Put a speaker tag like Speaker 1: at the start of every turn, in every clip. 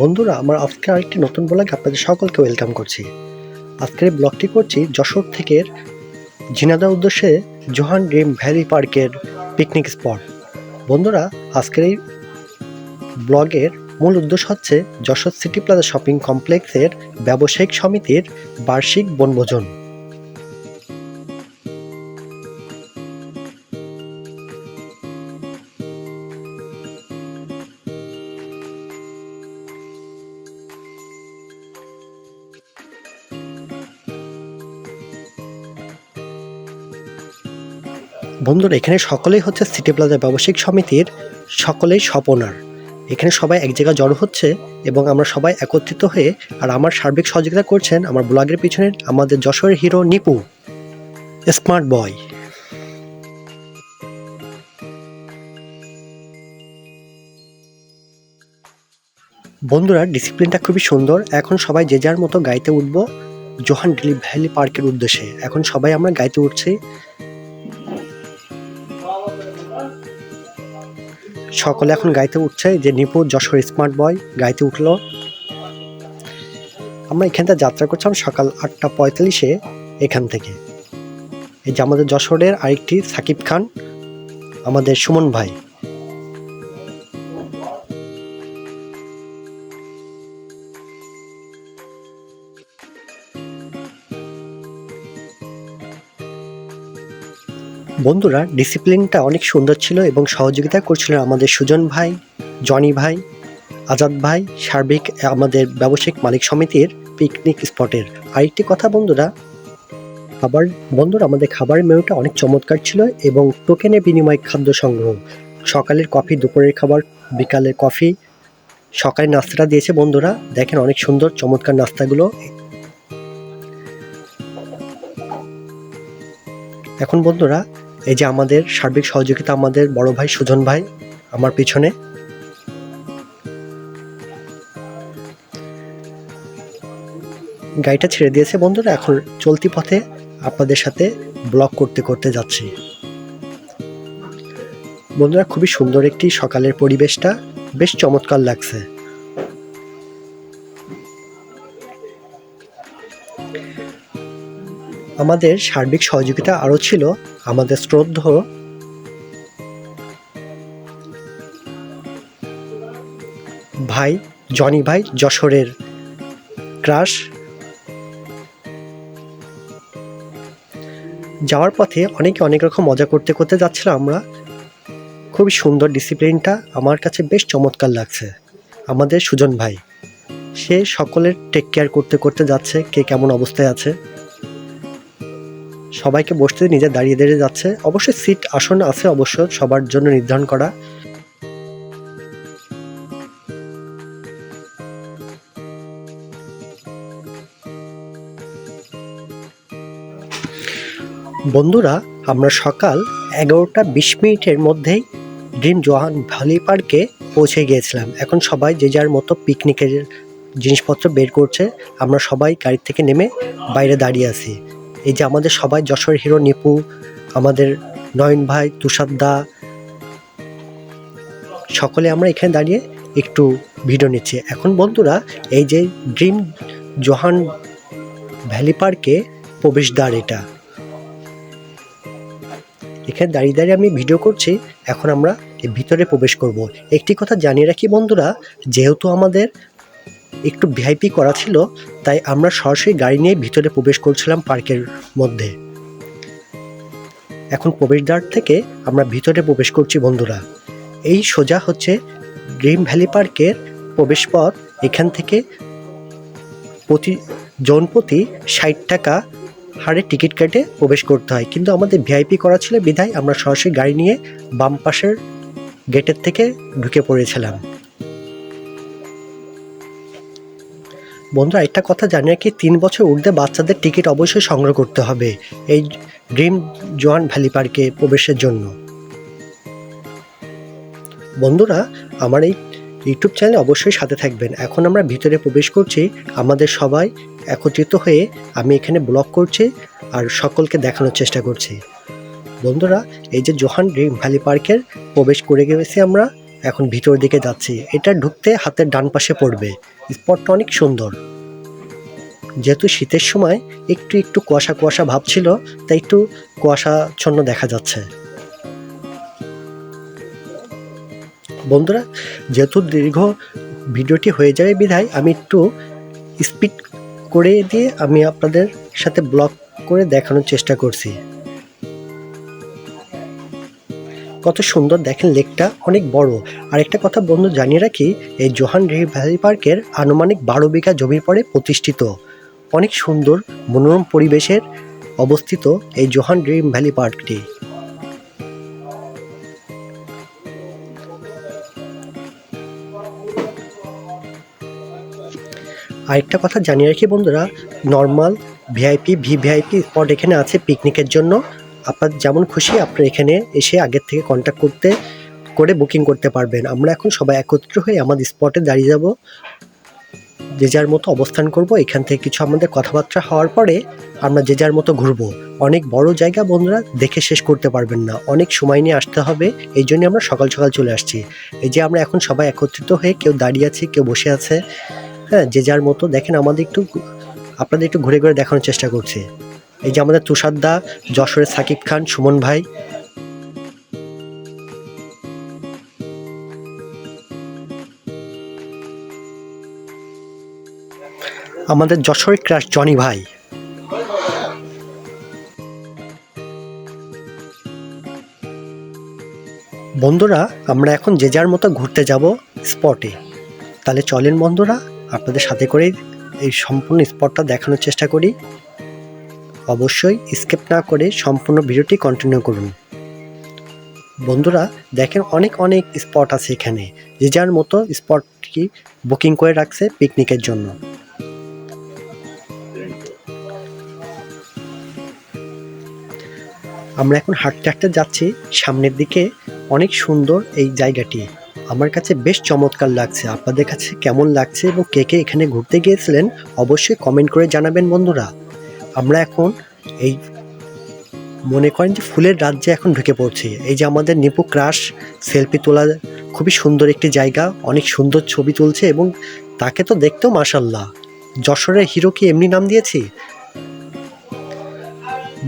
Speaker 1: বন্ধুরা, আমার আজকে আরেকটি নতুন ব্লগে আপনাদের সকলকে ওয়েলকাম করছি। আজকের ব্লগটি করছি যশোর থেকে ঝিনাদা উদ্দেশ্যে জোহান ড্রিম ভ্যালি পার্কের পিকনিক স্পট বন্ধুরা, আজকের এই ব্লগের মূল উদ্দেশ্য হচ্ছে যশোর সিটি প্লাজা শপিং কমপ্লেক্সের ব্যবসায়িক সমিতির বার্ষিক বনভোজন। বন্ধুরা, এখানে সকলেই হচ্ছে সিটি প্লাজা ব্যবসায়িক সমিতির সকলেই স্বপনার এখানে সবাই এক জায়গায় জড়ো হচ্ছে এবং আমরা সবাই একত্রিত হয়ে আর আমার সার্বিক সহযোগিতা করছেন আমার ব্লগের পিছনে আমাদের যশোরের হিরো নিপু স্মার্ট বয় বন্ধুরা ডিসিপ্লিনটা খুবই সুন্দর। এখন সবাই যে যার মতো গাইতে উঠবো। জোহান ডিলি ভ্যালি পার্কের উদ্দেশ্যে। এখন সবাই আমরা গাইতে উঠছি। সকলে এখন গাইতে উঠছে যে নিপু যশোর স্মার্ট বয় গাইতে উঠল। আমরা এখান থেকে যাত্রা করছিলাম সকাল আটটা পঁয়তাল্লিশে এখান থেকে। এই যে আমাদের যশোরের আরেকটি সাকিব খান, আমাদের সুমন ভাই। বন্ধুরা ডিসিপ্লিনটা অনেক সুন্দর ছিল এবং সহযোগিতা করছিলেন আমাদের সুজন ভাই, জনি ভাই, আজাদ ভাই, সার্বিক আমাদের ব্যবসায়িক মালিক সমিতির পিকনিক স্পটের আরেকটি কথা বন্ধুরা, খাবার, বন্ধুরা, আমাদের খাবারের মেনুটা অনেক চমৎকার ছিল এবং টোকেনের বিনিময় খাদ্য সংগ্রহ। সকালের কফি দুপুরের খাবার, বিকালের কফি সকালে নাস্তাটা দিয়েছে বন্ধুরা। দেখেন অনেক সুন্দর, চমৎকার নাস্তাগুলো। এখন বন্ধুরা এই যে আমাদের সার্বিক সহযোগিতা আমাদের বড় ভাই, সুজন ভাই, আমার পিছনে। গাড়িটা ছেড়ে দিয়েছে বন্ধুরা, এখন চলতি পথে আপনাদের সাথে ব্লগ করতে করতে যাচ্ছি। বন্ধুরা, খুবই সুন্দর একটি সকালের পরিবেশটা, বেশ চমৎকার লাগছে। আমাদের সার্বিক সহযোগিতা আরও ছিল আমাদের শ্রদ্ধ। ভাই, জনি ভাই, যশোরের ক্রাশ। যাওয়ার পথে অনেকে অনেক রকম মজা করতে করতে যাচ্ছিলাম আমরা। খুবই সুন্দর ডিসিপ্লিনটা আমার কাছে বেশ চমৎকার লাগছে। আমাদের সুজন ভাই, সে সকলের টেক কেয়ার করতে করতে যাচ্ছে, কে কেমন অবস্থায় আছে। সবাইকে বসতে নিজে দাঁড়িয়ে দাঁড়িয়ে যাচ্ছে। অবশ্যই সিট আসন আছে অবশ্য, সবার জন্য নির্ধারণ করা। বন্ধুরা, আমরা সকাল এগারোটা বিশ মিনিটের মধ্যেই ড্রিম জোহান ভ্যালি পার্কে পৌঁছে গিয়েছিলাম। এখন সবাই যে যার মতো পিকনিকের জিনিসপত্র বের করছে, আমরা সবাই গাড়ি থেকে নেমে বাইরে দাঁড়িয়ে আছি। এই যে আমাদের সবাই যশোর হিরো নিপু, আমাদের নয়ন ভাই, তুষার দা, সকলে আমরা এখানে দাঁড়িয়ে একটু ভিডিও নিচ্ছি। এখন বন্ধুরা, এই যে ড্রিম জোহান ভ্যালি পার্কে প্রবেশদ্বার এটা। এখানে দাঁড়িয়ে দাঁড়িয়ে আমি ভিডিও করছি, এখন আমরা ভিতরে প্রবেশ করব। একটি কথা জানিয়ে রাখি বন্ধুরা, যেহেতু আমাদের একটু ভিআইপি করা ছিল, তাই আমরা সরাসরি গাড়ি নিয়ে ভিতরে প্রবেশ করছিলাম পার্কের মধ্যে। এখন প্রবেশদ্বার থেকে আমরা ভিতরে প্রবেশ করছি, বন্ধুরা। এই সোজা হচ্ছে ড্রিম ভ্যালি পার্কের প্রবেশপথ। এখান থেকে প্রতি জনপ্রতি ষাট টাকা হারে টিকিট কেটে প্রবেশ করতে হয়। কিন্তু আমাদের ভিআইপি করা ছিল বিধায় আমরা সরাসরি গাড়ি নিয়ে বাম পাশের গেটের থেকে ঢুকে পড়েছিলাম। বন্ধুরা, একটা কথা জানি কি তিন বছর ঊর্ধ্বে বাচ্চাদের টিকিট অবশ্যই সংগ্রহ করতে হবে এই ড্রিম জোয়ান ভ্যালি পার্কে প্রবেশের জন্য। বন্ধুরা, আমার এই ইউটিউব চ্যানেলে অবশ্যই সাথে থাকবেন। এখন আমরা ভিতরে প্রবেশ করছি, আমাদের সবাই একত্রিত হয়ে আমি এখানে ব্লগ করছি আর সকলকে দেখানোর চেষ্টা করছি। বন্ধুরা, এই যে জোহান ড্রিম ভ্যালি পার্কের প্রবেশ করে গেছি আমরা, এখন ভিতর দিকে যাচ্ছি। এটা ঢুকতে হাতের ডান পাশে পড়বে। স্পটটা অনেক সুন্দর। যেহেতু শীতের সময় একটু একটু কুয়াশা কুয়াশা ভাব ছিল, তাই একটু কুয়াশাচ্ছন্ন দেখা যাচ্ছে। বন্ধুরা, যেহেতু দীর্ঘ ভিডিওটি হয়ে যাবে বিধায় আমি একটু স্পিড করে দিয়ে আমি আপনাদের সাথে ব্লগ করে দেখানোর চেষ্টা করছি। কত সুন্দর দেখেন লেকটা, অনেক বড়। আর একটা কথা বন্ধু জানিয়ে রাখি, এই জোহান রিভার ভ্যালি পার্কের আনুমানিক বারো বিঘা জমির পরে প্রতিষ্ঠিত। অনেক সুন্দর, মনোরম পরিবেশের অবস্থিত এই জোহান ড্রিম ভ্যালি পার্কটি। আরেকটা কথা জানিয়ে রাখি বন্ধুরা, নর্মাল ভিআইপি, ভিভিআইপি স্পট এখানে আছে পিকনিকের জন্য। আপনার যেমন খুশি আপনার এখানে এসে আগের থেকে কন্ট্যাক্ট করতে, করে বুকিং করতে পারবেন। আমরা এখন সবাই একত্র হয়ে আমাদের স্পটে দাঁড়িয়ে যাব। যে যার মতো অবস্থান করব, এখান থেকে কিছু আমাদের কথাবার্তা হওয়ার পরে আমরা যে যার মতো ঘুরবো। অনেক বড় জায়গা বন্ধুরা দেখে শেষ করতে পারবেন না। অনেক সময় নিয়ে আসতে হবে, এই জন্য আমরা সকাল সকাল চলে আসছি। এই যে আমরা এখন সবাই একত্রিত হয়ে কেউ দাঁড়িয়ে আছে, কেউ বসে আছে হ্যাঁ যে যার মতো দেখেন আমাদের একটু, আপনাদের একটু ঘুরে ঘুরে দেখানোর চেষ্টা করছি। এই যে আমাদের তুষারদা যশোরের সাকিব খান, সুমন ভাই। আমাদের যশোরের ক্রাশ জনি ভাই। বন্ধুরা, আমরা এখন যে যার মতো ঘুরতে যাব স্পটে। তাহলে চলেন বন্ধুরা, আপনাদের সাথে করে এই সম্পূর্ণ স্পটটা দেখানোর চেষ্টা করি। অবশ্যই স্কেপ না করে সম্পূর্ণ ভিডিওটি কন্টিনিউ করুন। বন্ধুরা, দেখেন অনেক অনেক স্পট আছে এখানে, যে যার মতো স্পটটি বুকিং করে রাখছে পিকনিকের জন্য। আমরা এখন হাঁটতে হাঁটতে যাচ্ছি সামনের দিকে অনেক সুন্দর এই জায়গাটি। আমার কাছে বেশ চমৎকার লাগছে। আপনাদের কাছে কেমন লাগছে এবং কে কে এখানে ঘুরতে গিয়েছিলেন, অবশ্যই কমেন্ট করে জানাবেন বন্ধুরা। আমরা এখন এই মনে করেন যে ফুলের রাজ্যে এখন ঢুকে পড়ছি। এই যে আমাদের নিপু ক্রাশ সেলফি তোলা খুবই সুন্দর একটি জায়গা, অনেক সুন্দর ছবি তুলছে এবং তাকে তো দেখতেও মাসাল্লাহ যশোরের হিরো কি এমনি নাম দিয়েছি?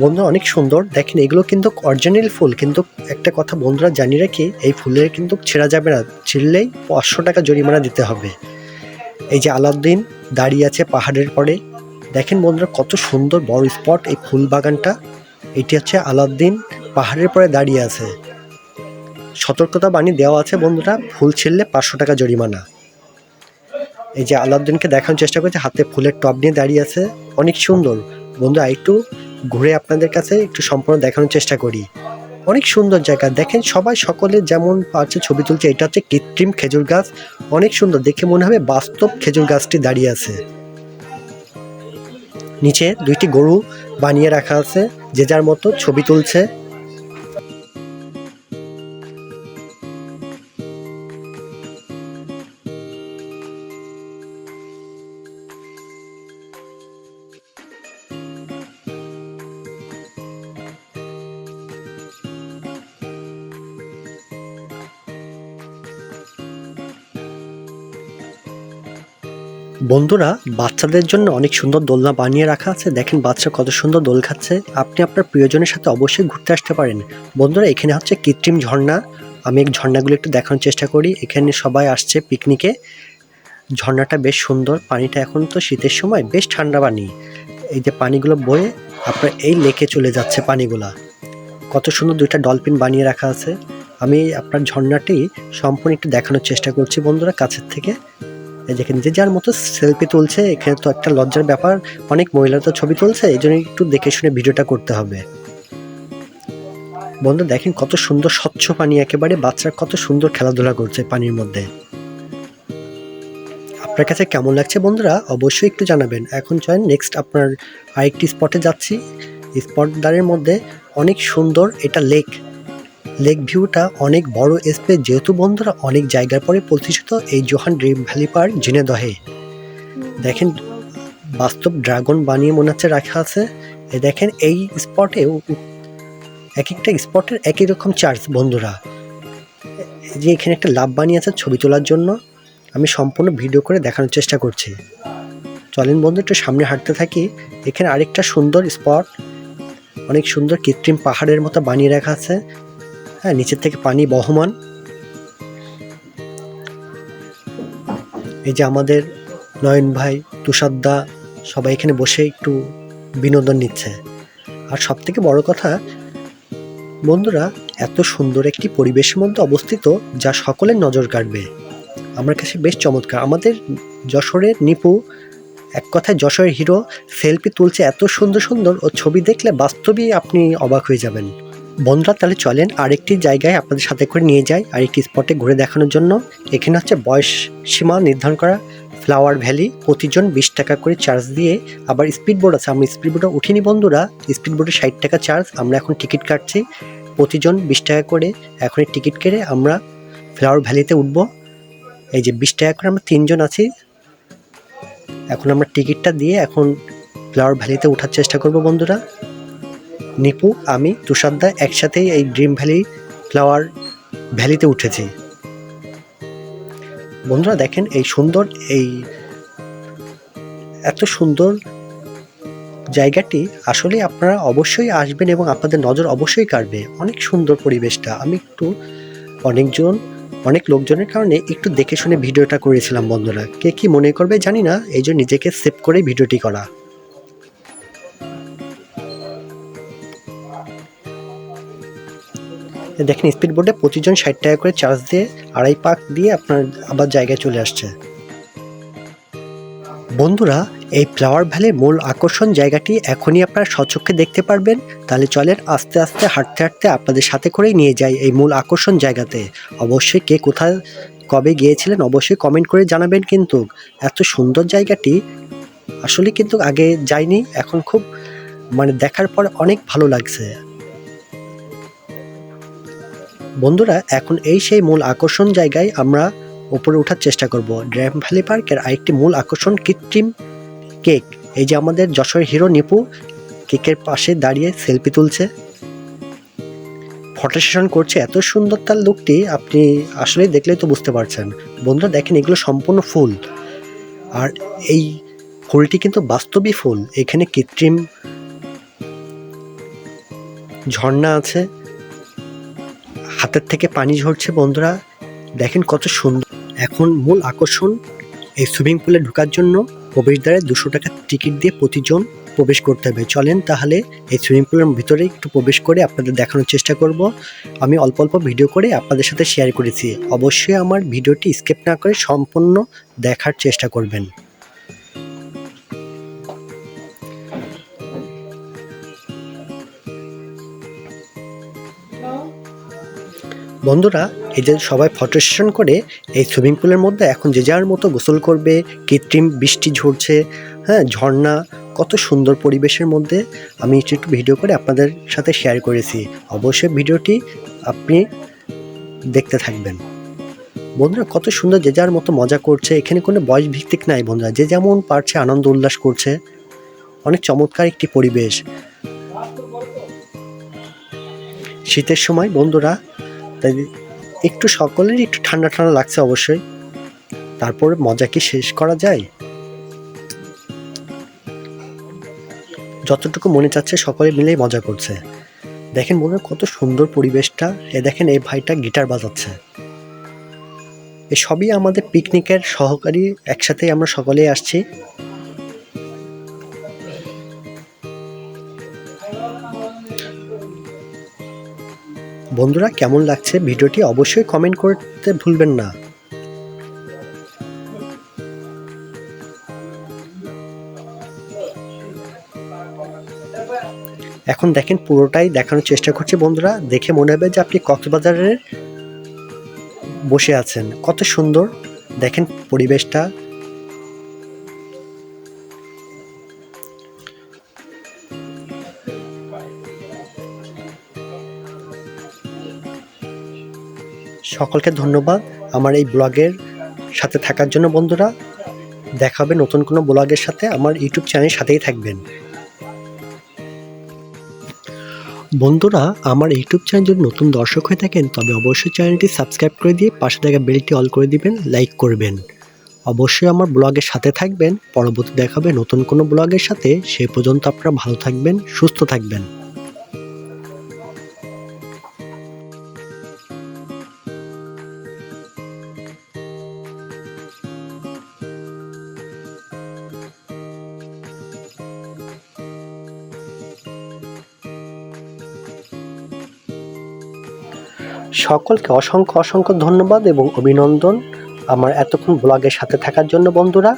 Speaker 1: বন্ধুরা, অনেক সুন্দর। দেখেন, এগুলো কিন্তু অরিজিনাল ফুল, কিন্তু একটা কথা বন্ধুরা জানিয়ে রাখি, এই ফুলের কিন্তু ছেঁড়া যাবে না, ছিঁড়লেই পাঁচশো টাকা জরিমানা দিতে হবে। এই যে আলাউদ্দিন দাঁড়িয়ে আছে পাহাড়ের পরে দেখেন বন্ধুরা, কত সুন্দর বড় স্পট এই ফুল বাগানটা। এটি হচ্ছে আলাউদ্দিন পাহাড়ের পরে দাঁড়িয়ে আছে। সতর্কতা বাণী দেওয়া আছে বন্ধুরা, ফুল ছিঁড়লে পাঁচশো টাকা জরিমানা। এই যে আলাউদ্দিনকে দেখানোর চেষ্টা করছে, হাতে ফুলের টব নিয়ে দাঁড়িয়ে আছে। অনেক সুন্দর। বন্ধুরা, একটু ঘুরে আপনাদের কাছে একটু সম্পূর্ণ দেখানোর চেষ্টা করি। অনেক সুন্দর জায়গা। দেখেন, সবাই সকলে যেমন পারছে ছবি তুলছে, এটা হচ্ছে কৃত্রিম খেজুর গাছ। অনেক সুন্দর। দেখে মনে হবে বাস্তব খেজুর গাছটি দাঁড়িয়ে আছে। নিচে দুইটি গরু বানিয়ে রাখা আছে। যে যার মতো ছবি তুলছে। বন্ধুরা, বাচ্চাদের জন্য অনেক সুন্দর দোলনা বানিয়ে রাখা আছে। দেখেন বাচ্চা কত সুন্দর দোল খাচ্ছে। আপনি আপনার প্রিয়জনের সাথে অবশ্যই ঘুরতে আসতে পারেন। বন্ধুরা, এখানে হচ্ছে কৃত্রিম ঝর্ণা। আমি এই ঝর্ণাগুলো একটু দেখানোর চেষ্টা করি। এখানে সবাই আসছে পিকনিকে। ঝর্ণাটা বেশ সুন্দর। পানিটা এখন তো শীতের সময়, বেশ ঠান্ডা পানি। এই যে পানিগুলো বয়ে, আপনার এই লেকে চলে যাচ্ছে পানিগুলা। কত সুন্দর দুইটা ডলফিন বানিয়ে রাখা আছে। আমি আপনার ঝর্ণাটি সম্পূর্ণ একটু দেখানোর চেষ্টা করছি বন্ধুরা, কাছের থেকে। দেখেন যে যার মতো সেলফি তুলছে, এখানে তো একটা লজ্জার ব্যাপার। অনেক মহিলা তো ছবি তুলছে, এই জন্য একটু দেখে শুনে ভিডিওটা করতে হবে। বন্ধু, দেখেন কত সুন্দর স্বচ্ছ পানি একেবারে, বাচ্চারা কত সুন্দর খেলাধুলা করছে পানির মধ্যে। আপনার কাছে কেমন লাগছে বন্ধুরা? অবশ্যই একটু জানাবেন। এখন চয়েন নেক্সট আপনার আরেকটি স্পটে যাচ্ছি। স্পটদারের মধ্যে অনেক সুন্দর এটা লেক লেক ভিউটা অনেক বড় স্পেস যেহেতু বন্ধুরা অনেক জায়গার পরে প্রতিষ্ঠিত এই জোহান ড্রিম ভ্যালি পার্ক জিনেদহে। দেখেন, বাস্তব ড্রাগন বানিয়ে মনে হচ্ছে রাখা আছে। দেখেন, এই স্পটে এক একটা স্পটের একই রকম চার্জ, বন্ধুরা। যে এখানে একটা লাভ বানিয়ে আছে ছবি তোলার জন্য। আমি সম্পূর্ণ ভিডিও করে দেখানোর চেষ্টা করছি। চলেন বন্ধু, একটু সামনে হাঁটতে থাকি। এখানে আরেকটা সুন্দর স্পট। অনেক সুন্দর কৃত্রিম পাহাড়ের মতো বানিয়ে রাখা আছে। হ্যাঁ নিচের থেকে পানি বহমান। এই যে আমাদের নয়ন ভাই তুষারদা সবাই এখানে বসে একটু বিনোদন নিচ্ছে। আর সব থেকে বড় কথা, বন্ধুরা, এত সুন্দর একটি পরিবেশের মধ্যে অবস্থিত যা সকলের নজর কাড়বে। আমার কাছে বেশ চমৎকার। আমাদের যশোরের নিপু, এক কথায় যশোরের হিরো, সেলফি তুলছে এত সুন্দর সুন্দর ও ছবি দেখলে বাস্তবেই আপনি অবাক হয়ে যাবেন। বন্ধুরা তাহলে চলেন আরেকটি জায়গায় আপনাদের সাথে করে নিয়ে যাই, আরেকটি স্পটে ঘুরে দেখানোর জন্য। এখানে হচ্ছে বয়স সীমা নির্ধারণ করা ফ্লাওয়ার ভ্যালি প্রতিজন বিশ টাকা করে চার্জ দিয়ে। আবার স্পিড বোর্ড আছে, আমরা স্পিড বোর্ডে উঠিনি বন্ধুরা স্পিড বোর্ডে ষাট টাকা চার্জ আমরা এখন টিকিট কাটছি। প্রতিজন বিশ টাকা করে এখন টিকিট কেটে আমরা ফ্লাওয়ার ভ্যালিতে উঠবো। এই যে বিশ টাকা করে আমরা তিনজন আছি। এখন আমরা টিকিটটা দিয়ে এখন ফ্লাওয়ার ভ্যালিতে ওঠার চেষ্টা করব বন্ধুরা। নিপু, আমি তুষারদা একসাথেই এই ড্রিম ভ্যালি ফ্লাওয়ার ভ্যালিতে উঠেছি। বন্ধুরা দেখেন এই সুন্দর এই এত সুন্দর জায়গাটি আসলে আপনারা অবশ্যই আসবেন এবং আপনাদের নজর অবশ্যই কাড়বে। অনেক সুন্দর পরিবেশটা। আমি একটু অনেকজন, অনেক লোকজনের কারণে একটু দেখে শুনে ভিডিওটা করেছিলাম বন্ধুরা। কে কি মনে করবে জানি না, এই জন্য নিজেকে সেভ করে ভিডিওটি করা। দেখেন স্পিড বোর্ডে প্রতিজন ষাট টাকা করে চার্জ দিয়ে আড়াই পাক দিয়ে আপনার আবার জায়গায় চলে আসছে। বন্ধুরা, এই ফ্লাওয়ার ভ্যালির মূল আকর্ষণ জায়গাটি এখনই আপনারা সচক্ষে দেখতে পারবেন। তাহলে চলেন, আস্তে আস্তে, হাঁটতে হাঁটতে আপনাদের সাথে করেই নিয়ে যাই এই মূল আকর্ষণ জায়গাতে। অবশ্যই কে কোথায় কবে গিয়েছিলেন অবশ্যই কমেন্ট করে জানাবেন কিন্তু এত সুন্দর জায়গাটি আসলে কিন্তু আগে যাইনি, এখন খুব মানে দেখার পর অনেক ভালো লাগছে। বন্ধুরা, এখন এই সেই মূল আকর্ষণ জায়গায় আমরা উপরে ওঠার চেষ্টা করব। ড্রাম ভ্যালি পার্কের আরেকটি মূল আকর্ষণ কৃত্রিম কেক। এই যে আমাদের যশোর হিরো নিপু কেকের পাশে দাঁড়িয়ে সেলফি তুলছে। ফটো সেশন করছে, এত সুন্দর তার লুকটি আপনি আসলেই দেখলেই তো বুঝতে পারছেন। বন্ধুরা, দেখেন এগুলো সম্পূর্ণ ফুল। আর এই ফুলটি কিন্তু বাস্তবই ফুল। এখানে কৃত্রিম ঝর্ণা আছে। হাতের থেকে পানি ঝরছে, বন্ধুরা। দেখেন কত সুন্দর। এখন মূল আকর্ষণ, এই সুইমিং পুলে ঢোকার জন্য প্রবেশদ্বারে দুশো টাকা টিকিট দিয়ে প্রতিজন প্রবেশ করতে হবে। চলেন তাহলে এই সুইমিং পুলের ভিতরে একটু প্রবেশ করে আপনাদের দেখানোর চেষ্টা করব। আমি অল্প অল্প ভিডিও করে আপনাদের সাথে শেয়ার করেছি। অবশ্যই আমার ভিডিওটি স্কিপ না করে সম্পূর্ণ দেখার চেষ্টা করবেন। বন্ধুরা, এই যে সবাই ফটো সেশন করে, এই সুইমিং পুলের মধ্যে এখন যে যার মতো গোসল করবে, কৃত্রিম বৃষ্টি ঝরছে হ্যাঁ ঝর্ণা, কত সুন্দর পরিবেশের মধ্যে আমি একটু একটু ভিডিও করে আপনাদের সাথে শেয়ার করেছি। অবশ্যই ভিডিওটি আপনি দেখতে থাকবেন। বন্ধুরা, কত সুন্দর যে যার মতো মজা করছে, এখানে কোনো বয়স ভিত্তিক নাই বন্ধুরা, যে যেমন পারছে আনন্দ উল্লাস করছে। অনেক চমৎকার একটি পরিবেশ। শীতের সময় বন্ধুরা তাই একটু সকলেরই একটু ঠান্ডা ঠান্ডা লাগছে অবশ্যই। তারপরে মজা কি শেষ করা যায়? যতটুকু মনে চাচ্ছে সকলে মিলেই মজা করছে। দেখেন মনে কত সুন্দর পরিবেশটা। এ দেখেন এই ভাইটা গিটার বাজাচ্ছে। এ সবই আমাদের পিকনিকের সহকারী, একসাথেই আমরা সকলেই আসছি। বন্ধুরা, কেমন লাগছে ভিডিওটি অবশ্যই কমেন্ট করতে ভুলবেন না। এখন দেখেন, পুরোটাই দেখানোর চেষ্টা করছি বন্ধুরা। দেখে মনে হবে যে আপনি কক্সবাজারের বসে আছেন। কত সুন্দর, দেখেন পরিবেশটা। সকলকে ধন্যবাদ আমার এই ব্লগের সাথে থাকার জন্য বন্ধুরা। দেখা হবে নতুন কোনো ব্লগের সাথে। আমার ইউটিউব চ্যানেলের সাথেই থাকবেন। বন্ধুরা, আমার ইউটিউব চ্যানেল যদি নতুন দর্শক হয়ে থাকেন, তবে অবশ্যই চ্যানেলটি সাবস্ক্রাইব করে দিয়ে পাশে থাকা বেলটি অল করে দিবেন, লাইক করবেন। অবশ্যই আমার ব্লগের সাথে থাকবেন। পরবর্তী দেখাবে নতুন কোনো ব্লগের সাথে। সে পর্যন্ত আপনারা ভালো থাকবেন, সুস্থ থাকবেন। সকলকে অসংখ্য অসংখ্য ধন্যবাদ এবং অভিনন্দন আমার এতক্ষণ ব্লগের সাথে থাকার জন্য বন্ধুরা।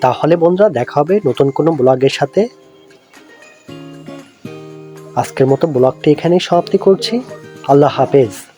Speaker 1: তাহলে বন্ধুরা, দেখা হবে নতুন কোনো ব্লগের সাথে। আজকের মতো ব্লগটি এখানেই সমাপ্তি করছি। আল্লাহ হাফেজ।